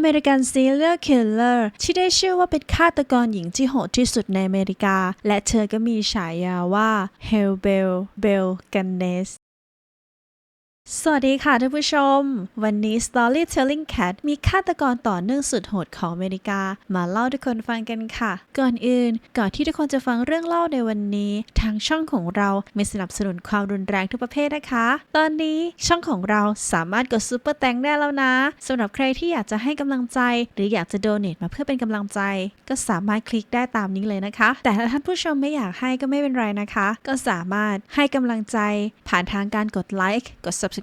อเมริกันซีเรียลคิลเลอร์ที่ได้ชื่อว่าเป็นฆาตกรหญิงที่โหดที่สุดในอเมริกา และเธอก็มีฉายาว่า Hell Bell Bell g u n n e s สวัสดีค่ะท่านผู้ชม วันนี้ Storytelling Cat มีฆาตกรต่อเนื่องสุดโหดของอเมริกา มาเล่าทุกคนฟังกันค่ะ ก่อนอื่น ก่อนที่ทุกคนจะฟังเรื่องเล่าในวันนี้ ทางช่องของเราไม่สนับสนุนความรุนแรงทุกประเภทนะคะ ตอนนี้ช่องของเราสามารถกดซูเปอร์แตงได้แล้วนะสำหรับใครที่อยากจะให้กำลังใจ หรืออยากจะโดเน a มาเพื่อเป็นกำลังใจ ก็สามารถคลิกได้ตามนี้เลยนะคะ แต่ถ้าท่านผู้ชมไม่อยากให้ก็ไม่เป็นไรนะคะ ก็สามารถให้กำลังใจ ผ่านทางการกดไลค์กด subscribe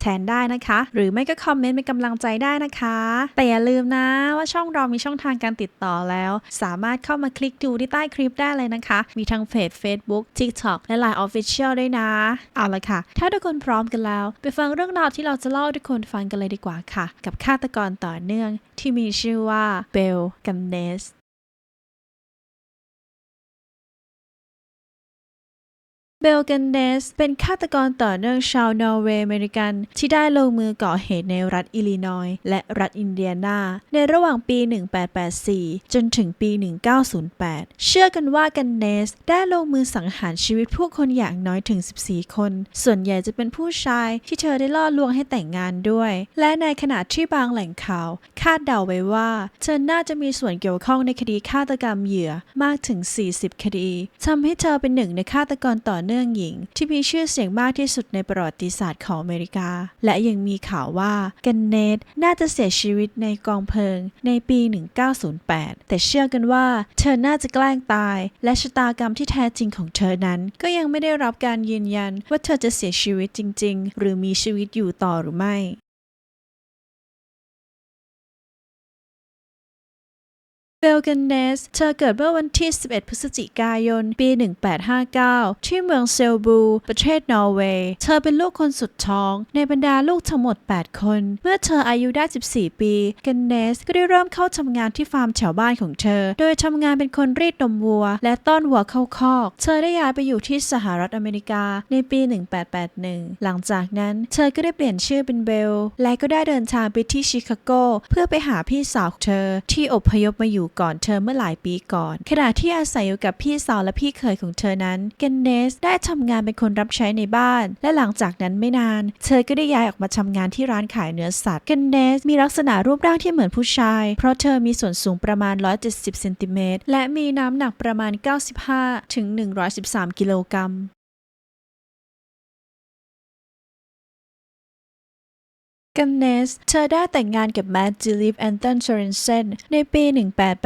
แทนได้นะคะ หรือไม่ก็คอมเมนต์เป็นกำลังใจได้นะคะ แต่อย่าลืมนะว่าช่องเรามีช่องทางการติดต่อแล้ว สามารถเข้ามาคลิกดูที่ใต้คลิปได้เลยนะคะ มีทั้งเพจ Facebook TikTok และ Line Official ด้วยนะ เอาละค่ะ ถ้าทุกคนพร้อมกันแล้ว ไปฟังเรื่องราวที่เราจะเล่าให้ทุกคนฟังกันเลยดีกว่าค่ะ กับฆาตกรต่อเนื่องที่มีชื่อว่าเบลกัมเนส เบลกันเนสเป็นฆาตกรต่อเนื่องชาวนอร์เวย์อเมริกัน ที่ได้ลงมือก่อเหตุในรัฐอิลลินอยส์และรัฐอินเดียนา ในระหว่างปี 1884 จนถึงปี 1908 เชื่อกันว่ากันเนสได้ลงมือสังหารชีวิตผู้คนอย่างน้อยถึง 14 คน ส่วนใหญ่จะเป็นผู้ชายที่เธอได้ล่อลวงให้แต่งงานด้วย และในขณะที่บางแหล่งข่าวคาดเดาไว้ว่า เธอน่าจะมีส่วนเกี่ยวข้องในคดีฆาตกรรมเหยื่อมากถึง 40 คดีทำให้เธอเป็นหนึ่งในฆาตกรต่อเนื่องหญิง ที่มีชื่อเสียงมากที่สุดในประวัติศาสตร์ของอเมริกา และยังมีข่าวว่ากันเนตน่าจะเสียชีวิตในกองเพลิงในปี 1908 แต่เชื่อกันว่า เธอน่าจะแกล้งตาย และชะตากรรมที่แท้จริงของเธอนั้น ก็ยังไม่ได้รับการยืนยันว่าเธอจะเสียชีวิตจริง ๆ หรือมีชีวิตอยู่ต่อหรือไม่ เบลกันเนส เธอเกิดเมื่อวันที่ 11 พฤศจิกายน ปี 1859 ที่เมืองเซลบู ประเทศนอร์เวย์ เธอเป็นลูกคนสุดท้อง ในบรรดาลูกทั้งหมด 8 คน เมื่อเธออายุได้ 14 ปีกันเนสก็ได้เริ่มเข้าทำงานที่ฟาร์มแถวบ้านของเธอ โดยทำงานเป็นคนรีดนมวัว และต้อนวัวเข้าคอก เธอได้ย้ายไปอยู่ที่สหรัฐอเมริกาในปี 1881 หลังจากนั้น เธอก็ได้เปลี่ยนชื่อเป็นเบล และก็ได้เดินทางไปที่ชิคาโก เพื่อไปหาพี่สาวของเธอที่อพยพมาอยู่ก่อนเธอเมื่อหลายปีก่อน ขณะที่อาศัยอยู่กับพี่สาวและพี่เขยของเธอนั้น เกนเนสได้ทำงานเป็นคนรับใช้ในบ้าน และหลังจากนั้นไม่นาน เธอก็ได้ย้ายออกมาทำงานที่ร้านขายเนื้อสัตว์ เกนเนสมีลักษณะรูปร่างที่เหมือนผู้ชาย เพราะเธอมีส่วนสูงประมาณ 170 เซนติเมตร และมีน้ำหนักประมาณ 95 ถึง 113 กิโลกรัม กันเนส เธอได้แต่งงานกับแมดจิลิฟแอนตันเชอร์เรนเซนในปี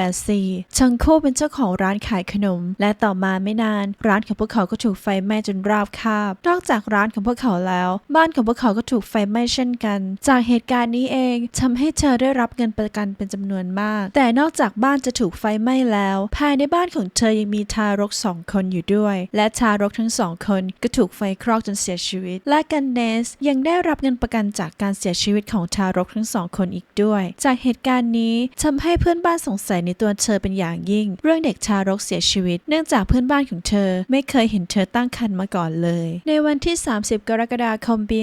1884 ทั้งคู่เป็นเจ้าของร้านขายขนม และต่อมาไม่นาน ร้านของพวกเขาก็ถูกไฟไหม้จนราบคาบ นอกจากร้านของพวกเขาแล้ว บ้านของพวกเขาก็ถูกไฟไหม้เช่นกัน จากเหตุการณ์นี้เองทำให้เธอได้รับเงินประกันเป็นจำนวนมาก แต่นอกจากบ้านจะถูกไฟไหม้แล้ว ภายในบ้านของเธอยังมีทารกสองคนอยู่ด้วย และทารกทั้งสองคนก็ถูกไฟคลอกจนเสียชีวิต และกันเนสยังได้รับเงินประกันจากการเสียชีวิตของทารกทั้งสองคนอีกด้วย จากเหตุการณ์นี้ทำให้เพื่อนบ้านสงสัยในตัวเธอเป็นอย่างยิ่ง เรื่องเด็กทารกเสียชีวิต เนื่องจากเพื่อนบ้านของเธอ ไม่เคยเห็นเธอตั้งครรภ์มาก่อนเลย ในวันที่ 30 กรกฎาคมปี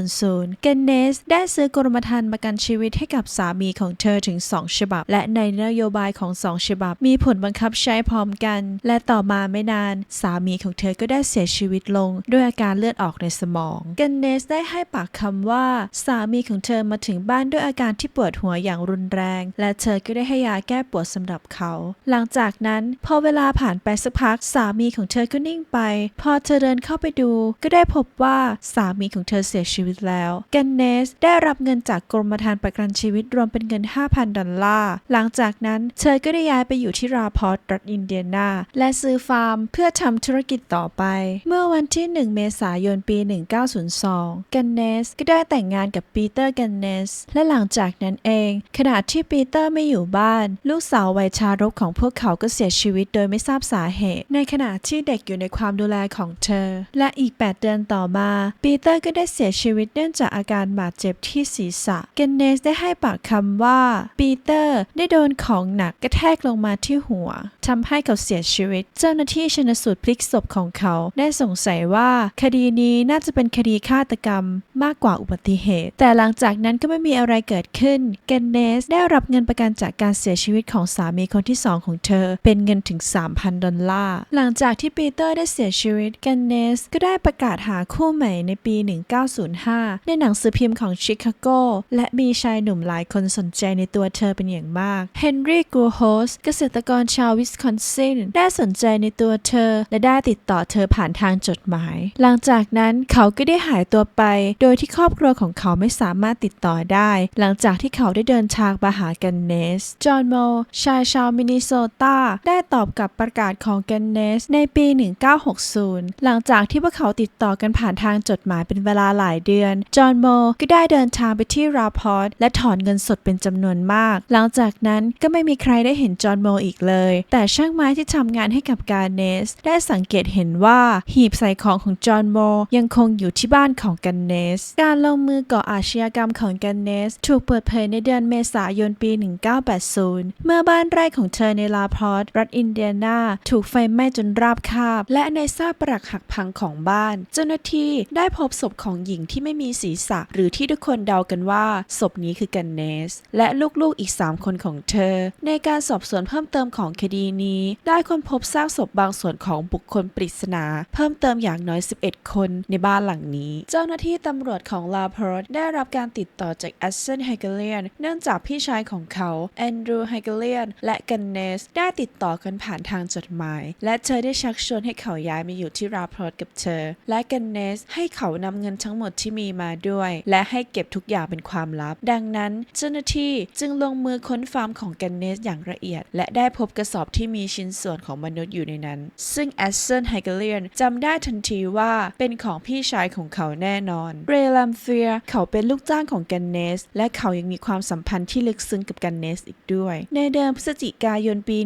1900 เกนเนส ได้ซื้อกรมธรรม์ประกันชีวิตให้กับสามีของเธอถึง 2 ฉบับ และในนโยบายของ 2 ฉบับ มีผลบังคับใช้พร้อมกัน และต่อมาไม่นาน สามีของเธอก็ได้เสียชีวิตลง ด้วยอาการเลือดออกในสมอง เกนเนสได้ให้ปากคำว่าสามีมีของเธอมาถึงบ้านด้วยอาการที่ปวดหัวอย่างรุนแรง และเธอก็ได้ให้ยาแก้ปวดสำหรับเขา หลังจากนั้นพอเวลาผ่านไปสักพักสามีของเธอก็นิ่งไป พอเธอเดินเข้าไปดู ก็ได้พบว่าสามีของเธอเสียชีวิตแล้วแกนเนสได้รับเงินจากกรมธรรม์ประกันชีวิตรวมเป็นเงิน 5,000 ดอลลาร์ หลังจากนั้นเธอก็ได้ย้ายไปอยู่ที่ราพอร์ตรัฐอินเดียนา และซื้อฟาร์มเพื่อทำธุรกิจต่อไป เมื่อวันที่ 1 เมษายนปี 1902 กันเนสก็ได้แต่งงานกับปีเตอร์กันเนส และหลังจากนั้นเอง ขณะที่ปีเตอร์ไม่อยู่บ้าน ลูกสาววัยชารกของพวกเขาก็เสียชีวิตโดยไม่ทราบสาเหตุ ในขณะที่เด็กอยู่ในความดูแลของเธอ และอีก 8 เดือนต่อมา ปีเตอร์ก็ได้เสียชีวิตเนื่องจากอาการบาดเจ็บที่ศีรษะเกนเนสได้ให้ปากคำว่า ปีเตอร์ได้โดนของหนักกระแทกลงมาที่หัวทำให้เขาเสียชีวิต เจ้าหน้าที่ชนสูตรพลิกศพของเขาได้สงสัยว่า คดีนี้น่าจะเป็นคดีฆาตกรรมมากกว่าอุบัติเหตุแต่หลังจากนั้นก็ไม่มีอะไรเกิดขึ้น เกนเนสได้รับเงินประกันจากการเสียชีวิตของสามีคนที่สองของเธอ เป็นเงินถึง 3,000 ดอลลาร์ หลังจากที่ปีเตอร์ได้เสียชีวิต เกนเนสก็ได้ประกาศหาคู่ใหม่ในปี 1905 ในหนังสือพิมพ์ของชิคาโก และมีชายหนุ่มหลายคนสนใจในตัวเธอเป็นอย่างมาก เฮนรี่กูโฮสเกษตรกรชาววิสคอนซินได้สนใจในตัวเธอ และได้ติดต่อเธอผ่านทางจดหมาย หลังจากนั้นเขาก็ได้หายตัวไป โดยที่ครอบครัวของเขาไม่สามารถติดต่อได้ หลังจากที่เขาได้เดินทางมาหากันเนส จอห์นโมชายชาวมินนิโซตาได้ตอบกับประกาศของกันเนสในปี 1960 หลังจากที่พวกเขาติดต่อกันผ่านทางจดหมายเป็นเวลาหลายเดือน จอห์นโมก็ได้เดินทางไปที่ราพอร์ตและถอนเงินสดเป็นจำนวนมาก หลังจากนั้นก็ไม่มีใครได้เห็นจอห์นโมอีกเลย แต่ช่างไม้ที่ทำงานให้กับการเนส ได้สังเกตเห็นว่าหีบใส่ของของจอห์นโมยังคงอยู่ที่บ้านของกันเนส การลงมือก่ออาชญากรรมของแกนเนส ถูกเปิดเผยในเดือนเมษายนปี 1980 เมื่อบ้านไร่ของเธอในลาพอร์ตรัฐอินเดียนาถูกไฟไหม้จนราบคาบ และในซากปรักหักพังของบ้าน เจ้าหน้าที่ได้พบศพของหญิงที่ไม่มีศีรษะ หรือที่ทุกคนเดากันว่าศพนี้คือแกนเนส และลูกๆอีก 3 คนของเธอ ในการสอบสวนเพิ่มเติมของคดีนี้ ได้ค้นพบซากศพบางส่วนของบุคคลปริศนา เพิ่มเติมอย่างน้อย 11 คนในบ้านหลังนี้ เจ้าหน้าที่ตำรวจของลาพอร์ตได้รับการติดต่อจากแอสเซนไฮเกเลียนเนื่องจากพี่ชายของเขาแอนดรูไฮเกเลียนและกันเนสได้ติดต่อกันผ่านทางจดหมาย และเธอได้ชักชวนให้เขาย้ายมาอยู่ที่ลาพอร์ตกับเธอ และกันเนสให้เขานำเงินทั้งหมดที่มีมาด้วย และให้เก็บทุกอย่างเป็นความลับ ดังนั้นเจ้าหน้าที่จึงลงมือค้นฟาร์มของกันเนสอย่างละเอียด และได้พบกระสอบที่มีชิ้นส่วนของมนุษย์อยู่ในนั้น ซึ่งแอสเซนไฮเกเลียนจำได้ทันทีว่าเป็นของพี่ชายของเขาแน่นอนเรลัมเฟียเขาเป็นลูกจ้างของกันเนส และเขายังมีความสัมพันธ์ที่ลึกซึ้งกับกันเนสอีกด้วย ในเดือนพฤศจิกายนปี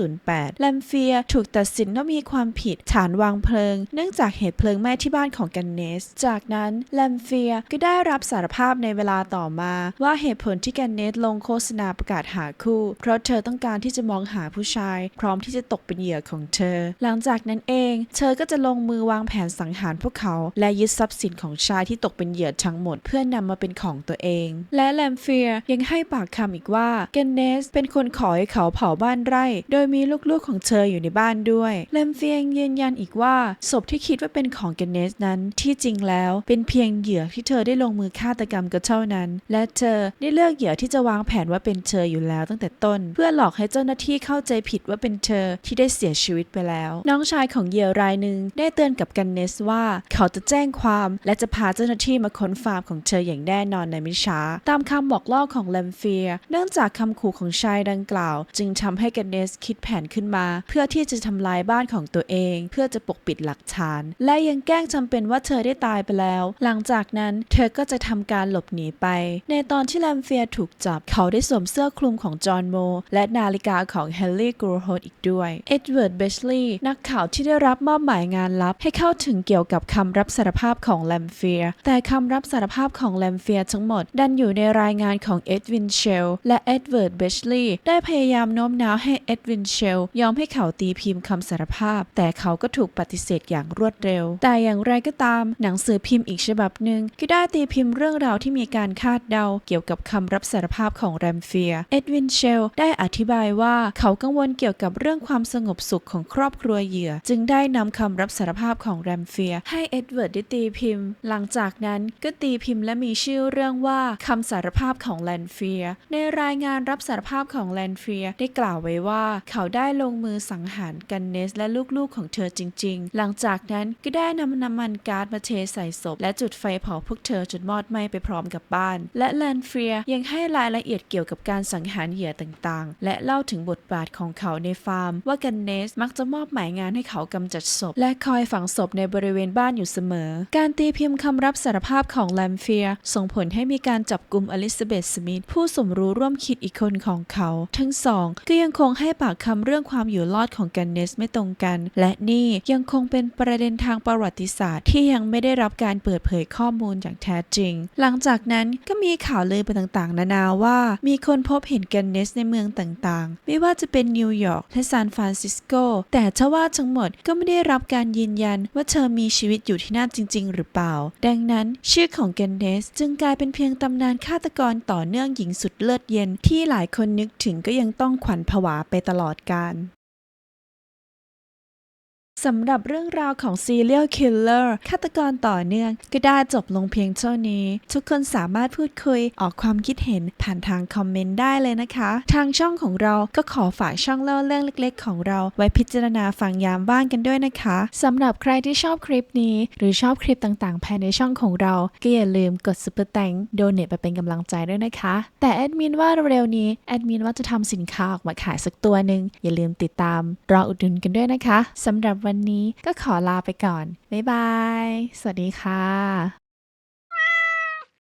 1908 แลมเฟียถูกตัดสินว่ามีความผิดฐานวางเพลิง เนื่องจากเหตุเพลิงไหม้ที่บ้านของกันเนส จากนั้นแลมเฟียก็ได้รับสารภาพในเวลาต่อมาว่าเหตุผลที่กันเนสลงโฆษณาประกาศหาคู่ เพราะเธอต้องการที่จะมองหาผู้ชาย พร้อมที่จะตกเป็นเหยื่อของเธอ หลังจากนั้นเอง เธอก็จะลงมือวางแผนสังหารพวกเขา และยึดทรัพย์สินของชายที่ตกเป็นเหยื่อทั้งหมดเพื่อนนำมาเป็นของตัวเอง และแลมเฟียยังให้ปากคำอีกว่าเกนเนสเป็นคนขอให้เขาเผาบ้านไร่ โดยมีลูกๆของเธออยู่ในบ้านด้วยแลมเฟียยังยืนยันอีกว่าศพที่คิดว่าเป็นของเกนเนสนั้นที่จริงแล้วเป็นเพียงเหยื่อที่เธอได้ลงมือฆาตกรรมก็เท่านั้น และเธอได้เลือกเหยื่อที่จะวางแผนว่าเป็นเธออยู่แล้วตั้งแต่ต้น เพื่อหลอกให้เจ้าหน้าที่เข้าใจผิดว่าเป็นเธอที่ได้เสียชีวิตไปแล้ว น้องชายของเหยื่อรายหนึ่งได้เตือนกับกันเนสว่า เขาจะแจ้งความและจะพาเจ้าหน้าที่มาค้นฟาร์มของเธออย่างแน่นอนในไม่ช้า ตามคำบอกเล่าของแลมเฟีย เนื่องจากคำขู่ของชายดังกล่าว จึงทำให้กันเนสคิดแผนขึ้นมา เพื่อที่จะทำลายบ้านของตัวเอง เพื่อจะปกปิดหลักฐาน และยังแกล้งจำเป็นว่าเธอได้ตายไปแล้ว หลังจากนั้นเธอก็จะทำการหลบหนีไป ในตอนที่แลมเฟียถูกจับเขาได้สวมเสื้อคลุมของจอห์นโมและนาฬิกาของเฮนรี่กรูโฮดอีกด้วย เอ็ดเวิร์ด เบชลีย์ นักข่าวที่ได้รับมอบหมายงานลับ ให้เข้าถึงเกี่ยวกับคำรับสารภาพของแลมเฟีย แต่คำรับสารภาพของแลมเฟียทั้งหมด ดันอยู่ในรายงานของเอ็ดวินเชลและเอ็ดเวิร์ดเบชลีย์ได้พยายามโน้มน้าวให้เอ็ดวินเชลยอมให้เขาตีพิมพ์คำสารภาพ แต่เขาก็ถูกปฏิเสธอย่างรวดเร็ว แต่อย่างไรก็ตาม หนังสือพิมพ์อีกฉบับหนึ่งก็ได้ตีพิมพ์เรื่องราวที่มีการคาดเดาเกี่ยวกับคำรับสารภาพของแรมเฟีย เอ็ดวินเชลได้อธิบายว่าเขากังวลเกี่ยวกับเรื่องความสงบสุขของครอบครัวเหยื่อ จึงได้นำคำรับสารภาพของแรมเฟีย ให้เอ็ดเวิร์ดได้ตีพิมพ์ หลังจากนั้นก็ตีพิมพ์และมีชื่อเรื่องว่าคำสารภาพของแลนเฟีย ในรายงานรับสารภาพของแลนเฟียได้กล่าวไว้ว่าเขาได้ลงมือสังหารกันเนสและลูกๆของเธอจริง ๆ หลังจากนั้นก็ได้นำน้ำมันก๊าซมาเทใส่ศพ และจุดไฟเผาพวกเธอจนมอดไหม้ไปพร้อมกับบ้าน และแลนเฟียยังให้รายละเอียดเกี่ยวกับการสังหารเหยื่อต่างๆ และเล่าถึงบทบาทของเขาในฟาร์ม ว่ากันเนสมักจะมอบหมายงานให้เขากำจัดศพ และคอยฝังศพในบริเวณบ้านอยู่เสมอ การตีพิมพ์คำรับสารภาพของแลมเฟียส่งผลให้มีการจับกลุ่มอลิซาเบธสมิธผู้สมรู้ร่วมคิดอีกคนของเขา ทั้งสองก็ยังคงให้ปากคำเรื่องความอยู่รอดของกันเนสไม่ตรงกัน และนี่ยังคงเป็นประเด็นทางประวัติศาสตร์ ที่ยังไม่ได้รับการเปิดเผยข้อมูลอย่างแท้จริง หลังจากนั้นก็มีข่าวเลยไปต่างๆ นานาว่า มีคนพบเห็นกันเนสในเมืองต่างๆ ไม่ว่าจะเป็นนิวยอร์กและซานฟรานซิสโกแต่ทว่าทั้งหมดก็ไม่ได้รับการยืนยันว่าเธอมีชีวิตอยู่ที่นั่นจริง ๆ หรือเปล่า ดังนั้น ชื่อของแกนเนสจึงกลายเป็นเพียงตำนานฆาตกรต่อเนื่องหญิงสุดเลือดเย็นที่หลายคนนึกถึงก็ยังต้องขวัญผวาไปตลอดกาล สำหรับเรื่องราวของ Serial Killer ฆาตกรต่อเนื่อง ก็ได้จบลงเพียงเท่านี้ ทุกคนสามารถพูดคุยออกความคิดเห็นผ่านทางคอมเมนต์ได้เลยนะคะ ทางช่องของเราก็ขอฝากช่องเล่าเรื่องเล็ก ๆ ของเรา ไว้พิจารณาฟังยามว่างกันด้วยนะคะสำหรับใครที่ชอบคลิปนี้ หรือชอบคลิปต่างๆภายในช่องของเรา ก็อย่าลืมกด Super Thank โดเน t ไปเป็นกำลังใจด้วยนะคะ แต่แอดมินว่าเร็วๆนี้แอดมินว่าจะทำสินค้าออกมาขายสักตัวหนึ่งอย่าลืมติดตามรออุดหนุนกันด้วยนะคะสำหรับวันวันนี้ก็ขอลาไปก่อน บ๊ายบาย สวัสดีค่ะ